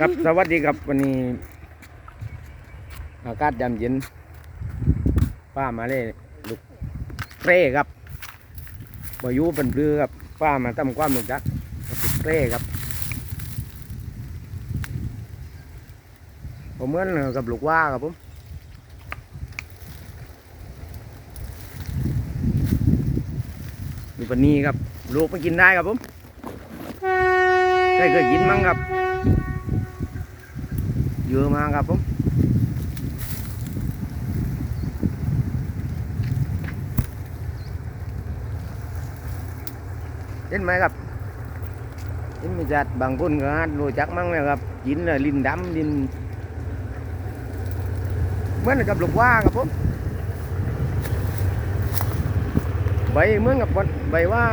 ครับสวัสดีครับวันนี้อากาศยามเย็นป้ามาเลยลูกเต้ครับบอยูเป็นเรือครับป้ามาทำความรู้จักกับลูกเต้ครับผมเหมือนกับลูกว่าครับผมอยู่ปนี้ครับ ลูกไปกินได้ครับผมได้เคยกินมั้งครับ เยอะมากครับผมเห็นไหมครับเห็นไหมจัดบางคนก็ฮัดรู้จักมั้งนะครับกินเลยลินดำลินเหมือนกับลูกว่าครับผมใบเหมือนกับใบว่า